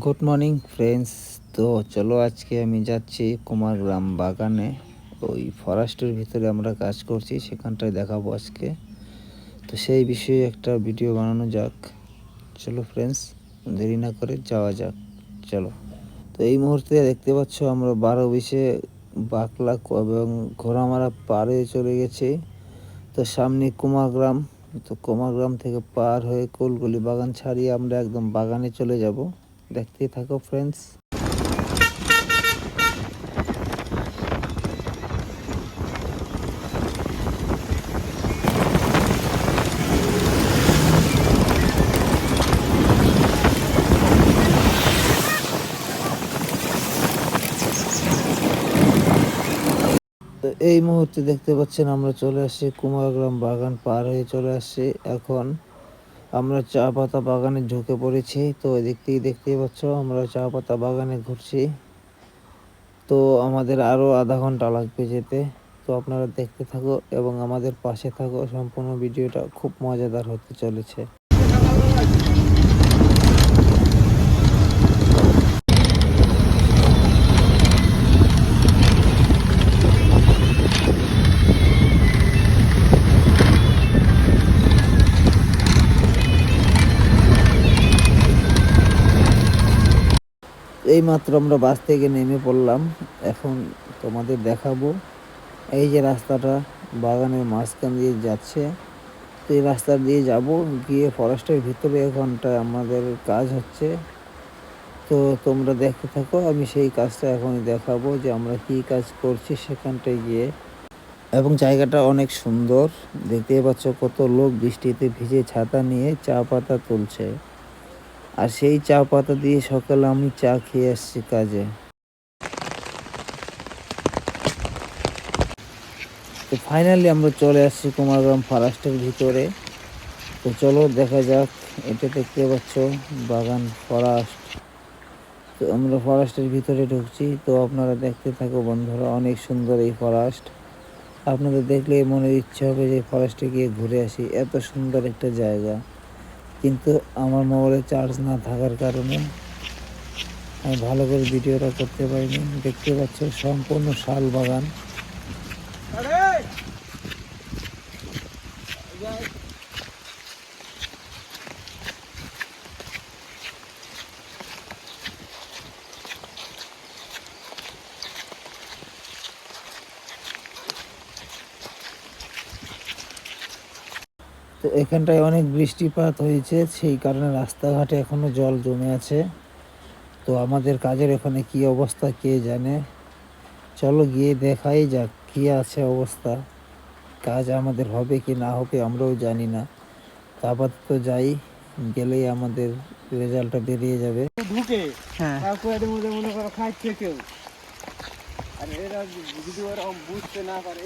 Good morning friends তো চলো আজকে আমি যাচ্ছি কুমারগ্রাম বাগানে। ওই ফরেস্টের ভিতরে আমরা কাজ করছি, সেখানটায় দেখাবো আজকে। তো সেই বিষয়ে একটা ভিডিও বানানো যাক। চলো ফ্রেন্ডস দেরি না করে যাওয়া যাক। চলো। তো এই মুহূর্তে দেখতে পাচ্ছ আমরা বারো বিশে বাকলা এবং ঘোড়ামারা পাড়ে চলে গেছি। তো সামনে কুমারগ্রাম। তো কুমারগ্রাম থেকে পার হয়ে কোলগুলি বাগান ছাড়িয়ে আমরা একদম বাগানে চলে যাব। দেখতেই থাকো ফ্রেন্ডস তো এই মুহূর্তে দেখতে পাচ্ছেন আমরা চলে আসছি কুমারগ্রাম বাগান পার হয়ে চলে আসছি। এখন আমরা চা পাতা বাগানে ঝুঁকে পড়েছি। তো দেখতেই দেখতেই পাচ্ছ, আমরা চা পাতা বাগানে ঘুরছি। তো আমাদের আরও আধা ঘণ্টা লাগবে যেতে। তো আপনারা দেখতে থাকো এবং আমাদের পাশে থাকো। সম্পূর্ণ ভিডিওটা খুব মজাদার হতে চলেছে। এই মাত্র আমরা বাস থেকে নেমে পড়লাম। এখন তোমাদের দেখাবো। এই যে রাস্তাটা বাগানের মাঝখান দিয়ে যাচ্ছে। তো এই রাস্তা দিয়ে যাব, গিয়ে ফরেস্টের ভিতরে এখনটা আমাদের কাজ হচ্ছে। তো তোমরা দেখতে থাকো, আমি সেই কাজটা এখনই দেখাবো যে আমরা কি কাজ করছি সেখানটায় গিয়ে। এবং জায়গাটা অনেক সুন্দর। দেখতে পাচ্ছ কত লোক বৃষ্টিতে ভিজে ছাতা নিয়ে চা পাতা তুলছে। আর সেই চা পাতা দিয়ে সকালে আমি চা খেয়ে আসছি কাজে। তো ফাইনালি আমরা চলে আসছি কুমারগ্রাম ফরেস্টের ভিতরে। তো চলো দেখা যাক, এটা দেখতে পাচ্ছ, বাগান ফরেস্ট তো আমরা ফরেস্টের ভিতরে ঢুকছি। তো আপনারা দেখতে থাকো বন্ধুরা, অনেক সুন্দর এই ফরেস্ট আপনাদের দেখলে মনে ইচ্ছে হবে যে ফরেস্টে গিয়ে ঘুরে আসি। এত সুন্দর একটা জায়গা। কিন্তু আমার মোবাইলে চার্জ না থাকার কারণে আমি ভালো করে ভিডিওটা করতে পারিনি। দেখতে পাচ্ছ সম্পূর্ণ শাল বাগান। তো এখানটায় অনেক বৃষ্টিপাত হয়েছে সেই কারণে রাস্তাঘাটে এখনও জল জমে আছে। তো আমাদের কাজের এখানে কি অবস্থা কে জানে? চলো গিয়ে দেখাই যাক কি আছে অবস্থা। কাজ আমাদের হবে কি না হবে আমরাও জানি না। তারপর তো যাই গেলেই আমাদের রেজাল্টটা বেরিয়ে যাবে। ঢুকে। হ্যাঁ। মধ্যে মনে করো খাচ্ছে কেউ। আর এরা যদি ওরা বুঝতে না পারে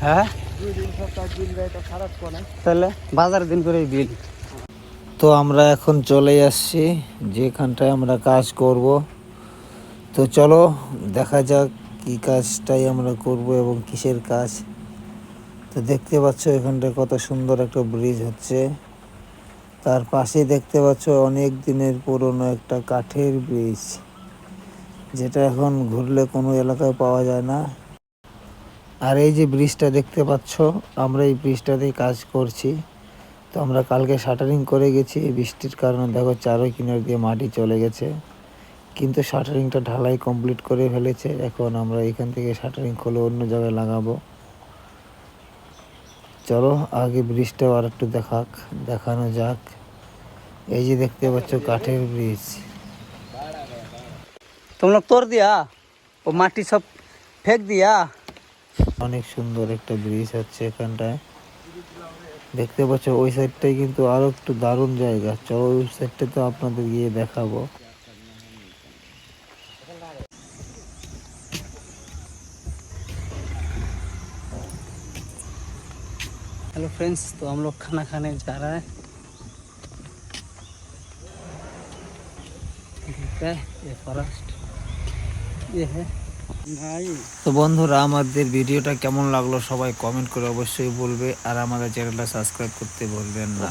হ্যাঁ? তো আমরা এখন চলে আসছি, যেখানটায় আমরা কাজ করব। তো চলো, দেখা যাক কি কাজটাই আমরা করব এবং কিসের কাজ। তো দেখতে পাচ্ছ এখানটায় কত সুন্দর একটা ব্রিজ হচ্ছে। তার পাশে দেখতে পাচ্ছ অনেক দিনের পুরনো একটা কাঠের ব্রিজ যেটা এখন ঘুরলে কোনো এলাকায় পাওয়া যায় না। আর এই যে ব্রিজটা দেখতে পাচ্ছ, আমরা এই ব্রিজটাতেই কাজ করছি। তো আমরা কালকে শাটারিং করে গেছি বৃষ্টির কারণে দেখো চারো কিনার দিয়ে মাটি চলে গেছে। কিন্তু শাটারিংটা ঢালাই কমপ্লিট করে ফেলেছে, এখন আমরা এখান থেকে শাটারিং খুলে অন্য জায়গায় লাগাবো। চলো আগে ব্রিজটাও আর একটু দেখাক, দেখানো যাক। এই যে দেখতে পাচ্ছ কাঠের ব্রিজ। तुम लोग तोड़ दिया वो माटी सब फेंक दिया অনেক সুন্দর একটা ব্রিজ হচ্ছে এখানটায় দেখতে পাচ্ছ ওই সাইডটাই কিন্তু আরো একটু দারুণ জায়গা চলো ওই সাইডটা তো আপনাদের গিয়ে দেখাবো हेलो फ्रेंड्स तो हम लोग खाना खाने जा रहे हैं ठीक है ये फॉरेस्ट ये है भाई তো বন্ধুরা, আমাদের ভিডিওটা কেমন লাগল সবাই কমেন্ট করে অবশ্যই বলবে, আর আমাদের চ্যানেলটা সাবস্ক্রাইব করতে বলবেন না।